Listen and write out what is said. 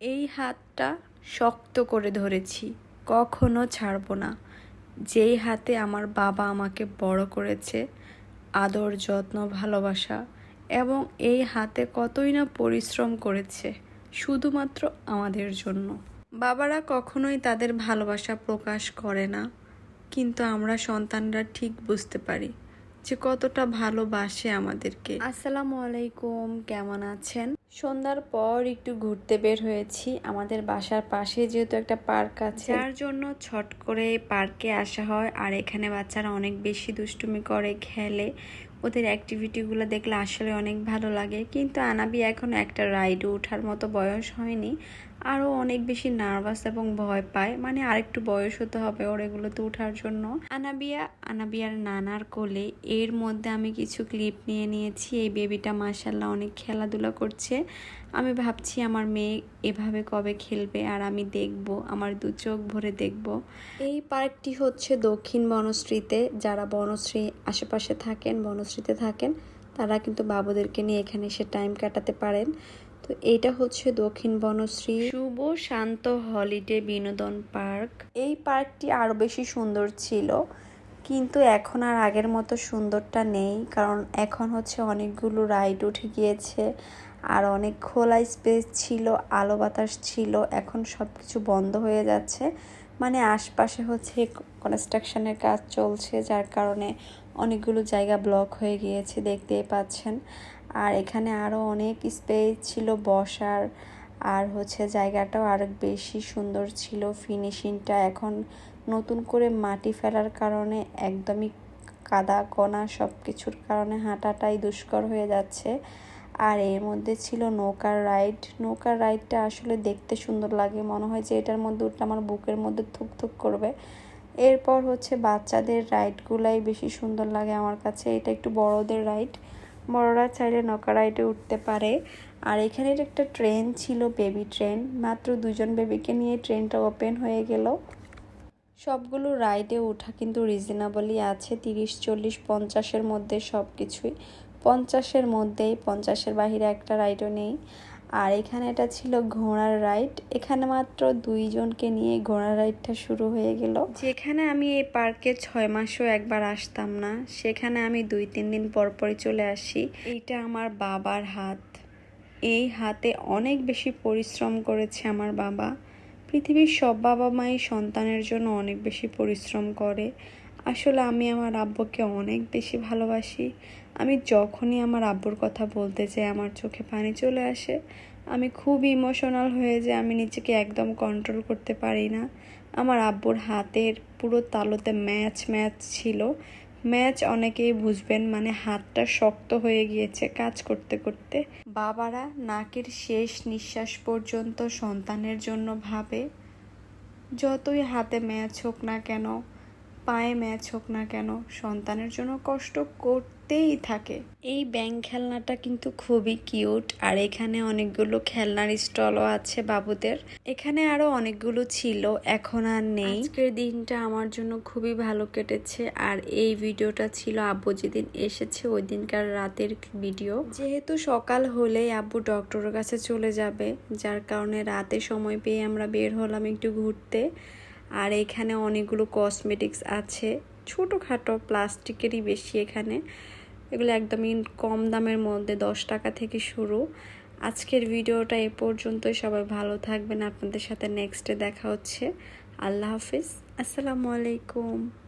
এই হাতটা শক্ত করে ধরেছি, কখনো ছাড়বো না। যেই হাতে আমার বাবা আমাকে বড় করেছে, আদর, যত্ন, ভালোবাসা এবং এই হাতে কতই না পরিশ্রম করেছে, শুধুমাত্র আমাদের জন্য। বাবারা কখনোই তাদের ভালোবাসা প্রকাশ করে না, কিন্তু আমরা সন্তানরা ঠিক বুঝতে পারি। যে কতটা ভালোবাসে আমাদেরকে। আসসালামু আলাইকুম কেমন আছেন? সন্ধ্যার পর একটু ঘুরতে বের হয়েছি। আমাদের বাসার পাশে যেহেতু একটা পার্ক আছে। যার জন্য ছট করে পার্কে আসা হয়। আর এখানে বাচ্চারা অনেক বেশি দুষ্টুমি করে খেলে। ওদের অ্যাক্টিভিটিগুলো দেখলে আসলে অনেক ভালো লাগে। কিন্তু আনাবি এখন একটা রাইডে ওঠার মতো বয়স হয়নি। আরও অনেক বেশি নার্ভাস এবং ভয় পায়। মানে আরেকটু বয়স হতে হবে ওর এগুলোতে ওঠার জন্য। আনাবিয়া, আনাবিয়ার নানার কোলে এর মধ্যে আমি কিছু ক্লিপ নিয়ে নিয়েছি। এই বেবিটা মাসাল্লাহ অনেক খেলাধুলা করছে। আমি ভাবছি আমার মেয়ে এভাবে কবে খেলবে আর আমি দেখব, আমার দু চোখ ভরে দেখব। এই পার্কটি হচ্ছে দক্ষিণ বনশ্রীতে। যারা বনশ্রী আশেপাশে থাকেন, বনশ্রীতে থাকেন, তারা কিন্তু বাবুদেরকে নিয়ে এখানে এসে টাইম কাটাতে পারেন। তো এইটা হচ্ছে দক্ষিণ Banasree. Shubho Shanto holiday Binodon park. এই পার্কটি আরও বেশি সুন্দর ছিল কিন্তু এখন আর আগের মতো সুন্দরটা নেই কারণ এখন হচ্ছে অনেকগুলো রাইড উঠে গিয়েছে আর অনেক খোলা স্পেস ছিল আলো বাতাস ছিল এখন সব কিছু বন্ধ হয়ে যাচ্ছে। মানে আশপাশে হচ্ছে কনস্ট্রাকশনের কাজ চলছে যার কারণে অনেকগুলো জায়গা ব্লক হয়ে গিয়েছে, দেখতেই পাচ্ছেন। আর এখানে আরও অনেক স্পেস ছিল বসার। আর হচ্ছে জায়গাটাও আরও বেশি সুন্দর ছিল ফিনিশিংটা এখন নতুন করে মাটি ফেলার কারণে একদমই কাদা, কণা সব কিছুর কারণে হাঁটাটাই দুষ্কর হয়ে যাচ্ছে। আর এর মধ্যে ছিল নৌকার রাইড নৌকার রাইডটা আসলে দেখতে সুন্দর লাগে। মনে হয় যে এটার মধ্যে উঠলে আমার বুকের মধ্যে থুক থুক করবে। এরপর হচ্ছে বাচ্চাদের রাইডগুলাই বেশি সুন্দর লাগে আমার কাছে। এটা একটু বড়দের রাইড বড়রা চাইলে নৌকা রাইডে উঠতে পারে। আর এখানের একটা ট্রেন ছিল বেবি ট্রেন মাত্র দুজন বেবিকে নিয়ে ট্রেনটা ওপেন হয়ে গেল। সবগুলো রাইডে ওঠা কিন্তু রিজনেবলই আছে। তিরিশ, চল্লিশ, পঞ্চাশের মধ্যে সব কিছুই পঞ্চাশের মধ্যেই, পঞ্চাশের বাহিরে একটা রাইডও নেই। আর এখানে এটা ছিল ঘোড়ার রাইড। এখানে মাত্র দুইজনকে নিয়ে ঘোড়ার রাইডটা শুরু হয়ে গেল। যেখানে আমি এই পার্কে ছয় মাসও একবার আসতাম না, সেখানে আমি দুই, তিন দিন পর পরই চলে আসি। এইটা আমার বাবার হাত। এই হাতে অনেক বেশি পরিশ্রম করেছে আমার বাবা। পৃথিবীর সব বাবা মাই সন্তানের জন্য অনেক বেশি পরিশ্রম করে। আসলে আমি আমার আব্বুকে অনেক বেশি ভালোবাসি। আমি যখনই আমার আব্বুর কথা বলতে চাই আমার চোখে পানি চলে আসে। আমি খুব ইমোশনাল হয়ে যে আমি নিজেকে একদম কন্ট্রোল করতে পারি না। আমার আব্বুর হাতের পুরো তালোতে ম্যাচ ম্যাচ ছিল। ম্যাচ অনেকেই বুঝবেন মানে হাতটা শক্ত হয়ে গিয়েছে কাজ করতে করতে। বাবারা নাকের শেষ নিঃশ্বাস পর্যন্ত সন্তানের জন্য ভাবে। যতই হাতে ম্যাচ হোক না কেন পায়ে ম্যাচ হোক না কেন, সন্তানের জন্য কষ্ট করতেই থাকে। এই ব্যাং খেলনাটা কিন্তু খুবই কিউট, আর এখানে অনেকগুলো খেলনার স্টলও আছে বাবুদের। এখানে আরও অনেকগুলো ছিল, এখন আর নেই। আজকের দিনটা আমার জন্য খুবই ভালো কেটেছে, আর এই ভিডিওটা ছিল আব্বু যেদিন এসেছে ওই দিনকার রাতের ভিডিও। যেহেতু সকাল হলেই আব্বু ডক্টরের কাছে চলে যাবে, যার কারণে রাতে সময় পেয়ে আমরা বের হলাম একটু ঘুরতে। আর এখানে অনেকগুলো কসমেটিক্স আছে। ছোটোখাটো প্লাস্টিকেরই বেশি এখানে। এগুলো একদমই কম দামের মধ্যে, দশ টাকা থেকে শুরু। আজকের ভিডিওটা এ পর্যন্তই। সবাই ভালো থাকবেন। আপনাদের সাথে নেক্সটে দেখা হচ্ছে। আল্লাহ হাফিজ। আসসালামু আলাইকুম।